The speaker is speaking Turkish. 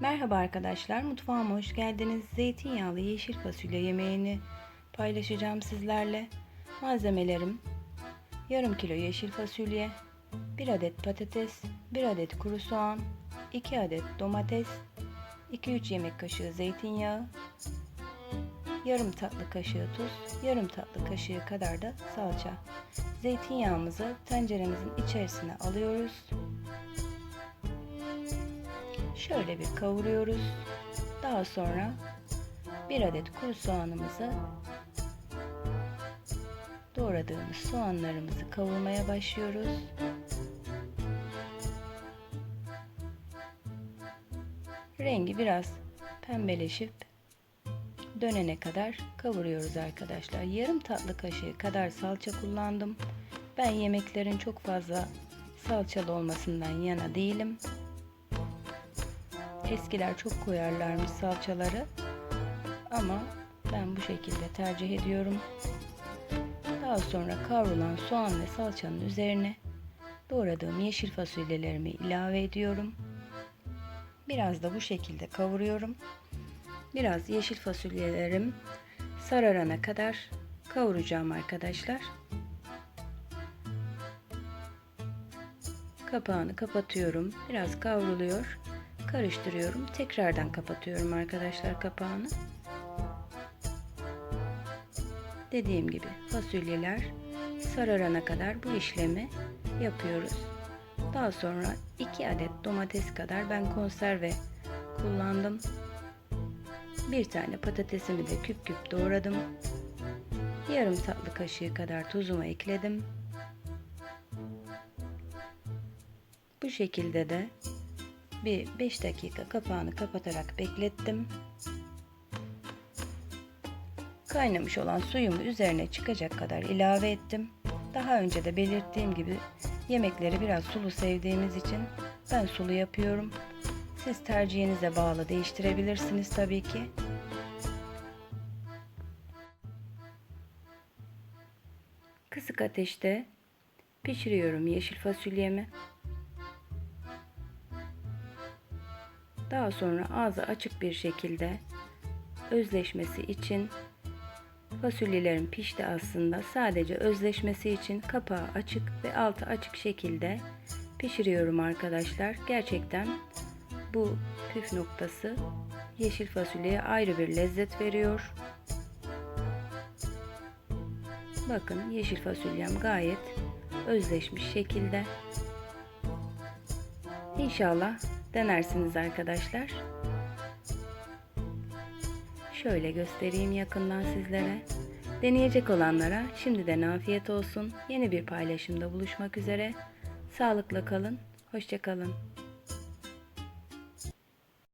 Merhaba arkadaşlar, mutfağıma hoş geldiniz. Zeytinyağlı yeşil fasulye yemeğini paylaşacağım sizlerle. Malzemelerim yarım kilo yeşil fasulye, 1 adet patates, 1 adet kuru soğan, 2 adet domates, 2-3 yemek kaşığı zeytinyağı, yarım tatlı kaşığı tuz, yarım tatlı kaşığı kadar da salça. Zeytinyağımızı tenceremizin içerisine alıyoruz. Şöyle bir kavuruyoruz. Daha sonra bir adet kuru soğanımızı doğradığımız soğanlarımızı kavurmaya başlıyoruz. Rengi biraz pembeleşip dönene kadar kavuruyoruz arkadaşlar. Yarım tatlı kaşığı kadar salça kullandım. Ben yemeklerin çok fazla salçalı olmasından yana değilim. Eskiler çok koyarlarmış salçaları. Ama ben bu şekilde tercih ediyorum. Daha sonra kavrulan soğan ve salçanın üzerine doğradığım yeşil fasulyelerimi ilave ediyorum. Biraz da bu şekilde kavuruyorum. Biraz yeşil fasulyelerim sararana kadar kavuracağım arkadaşlar. Kapağını kapatıyorum. Biraz kavruluyor karıştırıyorum. Tekrardan kapatıyorum arkadaşlar kapağını. Dediğim gibi fasulyeler sararana kadar bu işlemi yapıyoruz. Daha sonra 2 adet domates kadar ben konserve kullandım. Bir tane patatesimi de küp küp doğradım. Yarım tatlı kaşığı kadar tuzumu ekledim. Bu şekilde de bir 5 dakika kapağını kapatarak beklettim. Kaynamış olan suyumu üzerine çıkacak kadar ilave ettim. Daha önce de belirttiğim gibi yemekleri biraz sulu sevdiğimiz için ben sulu yapıyorum. Siz tercihinize bağlı değiştirebilirsiniz tabii ki. Kısık ateşte pişiriyorum yeşil fasulyemi. Daha sonra ağzı açık bir şekilde özleşmesi için fasulyelerim pişti aslında. Sadece özleşmesi için kapağı açık ve altı açık şekilde pişiriyorum arkadaşlar. Gerçekten bu püf noktası yeşil fasulyeye ayrı bir lezzet veriyor. Bakın yeşil fasulyem gayet özleşmiş şekilde. İnşallah denersiniz arkadaşlar. Şöyle göstereyim yakından sizlere. Deneyecek olanlara şimdiden afiyet olsun. Yeni bir paylaşımda buluşmak üzere. Sağlıkla kalın. Hoşçakalın.